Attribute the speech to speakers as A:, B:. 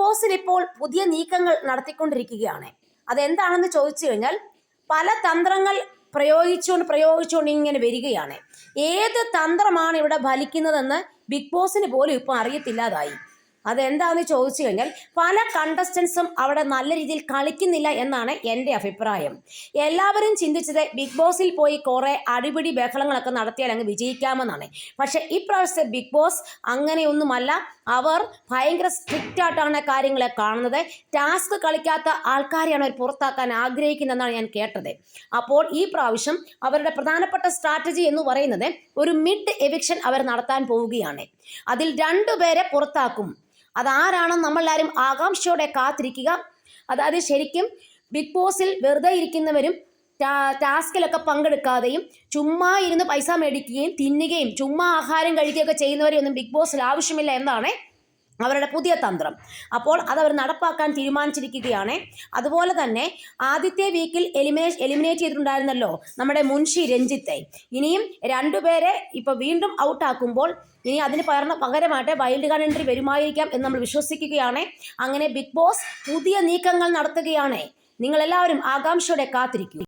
A: ബോസിൽ ഇപ്പോൾ പുതിയ നീക്കങ്ങൾ നടത്തിക്കൊണ്ടിരിക്കുകയാണ്. അതെന്താണെന്ന് ചോദിച്ചു കഴിഞ്ഞാൽ പല തന്ത്രങ്ങൾ പ്രയോഗിച്ചുകൊണ്ട് പ്രയോഗിച്ചുകൊണ്ട് ഇങ്ങനെ വരികയാണ്. ഏത് തന്ത്രമാണ് ഇവിടെ ഫലിക്കുന്നതെന്ന് ബിഗ് ബോസിന് പോലും ഇപ്പോൾ അറിയത്തില്ലാതായി. അതെന്താണെന്ന് ചോദിച്ചു കഴിഞ്ഞാൽ പല കണ്ടസ്റ്റൻസും അവിടെ നല്ല രീതിയിൽ കളിക്കുന്നില്ല എന്നാണ് എന്റെ അഭിപ്രായം. എല്ലാവരും ചിന്തിച്ചത് ബിഗ് ബോസിൽ പോയി കുറേ അടിപിടി ബഹളങ്ങളൊക്കെ നടത്തിയാൽ അങ്ങ് വിജയിക്കാമെന്നാണ്. പക്ഷേ ഇപ്രാവശ്യത്തെ ബിഗ് ബോസ് അങ്ങനെയൊന്നുമല്ല. അവർ ഭയങ്കര സ്ട്രിക്റ്റ് ആയിട്ടാണ് കാര്യങ്ങളെ കാണുന്നത്. ടാസ്ക് കളിക്കാത്ത ആൾക്കാരെയാണ് അവർ പുറത്താക്കാൻ ആഗ്രഹിക്കുന്നതെന്നാണ് ഞാൻ കേട്ടത്. അപ്പോൾ ഈ പ്രാവശ്യം അവരുടെ പ്രധാനപ്പെട്ട സ്ട്രാറ്റജി എന്ന് പറയുന്നത് ഒരു മിഡ് എവിക്ഷൻ അവർ നടത്താൻ പോവുകയാണ്. അതിൽ രണ്ടുപേരെ പുറത്താക്കും. അതാരാണെന്ന് നമ്മളെല്ലാവരും ആകാംക്ഷയോടെ കാത്തിരിക്കുക. അതായത് ശരിക്കും ബിഗ് ബോസിൽ വെറുതെ ഇരിക്കുന്നവരും ടാസ്കിലൊക്കെ പങ്കെടുക്കാതെയും ചുമ്മാ ഇരുന്ന് പൈസ മേടിക്കുകയും തിന്നുകയും ചുമ്മാ ആഹാരം കഴിക്കുകയൊക്കെ ചെയ്യുന്നവരെയൊന്നും ബിഗ് ബോസിൽ ആവശ്യമില്ല എന്നാണ് അവരുടെ പുതിയ തന്ത്രം. അപ്പോൾ അതവർ നടപ്പാക്കാൻ തീരുമാനിച്ചിരിക്കുകയാണ്. അതുപോലെ തന്നെ ആദ്യത്തെ വീക്കിൽ എലിമിനേ എലിമിനേറ്റ് ചെയ്തിട്ടുണ്ടായിരുന്നല്ലോ നമ്മുടെ മുൻഷി രഞ്ജിത്തെ. ഇനിയും രണ്ടുപേരെ ഇപ്പോൾ വീണ്ടും ഔട്ടാക്കുമ്പോൾ ഇനി അതിന് പകർന്ന പകരമായിട്ട് വൈൽഡ് കാർഡ് എൻട്രി വരുമായിരിക്കാം എന്ന് നമ്മൾ വിശ്വസിക്കുകയാണ്. അങ്ങനെ ബിഗ് ബോസ് പുതിയ നീക്കങ്ങൾ നടത്തുകയാണ്. നിങ്ങളെല്ലാവരും ആകാംക്ഷയോടെ കാത്തിരിക്കും.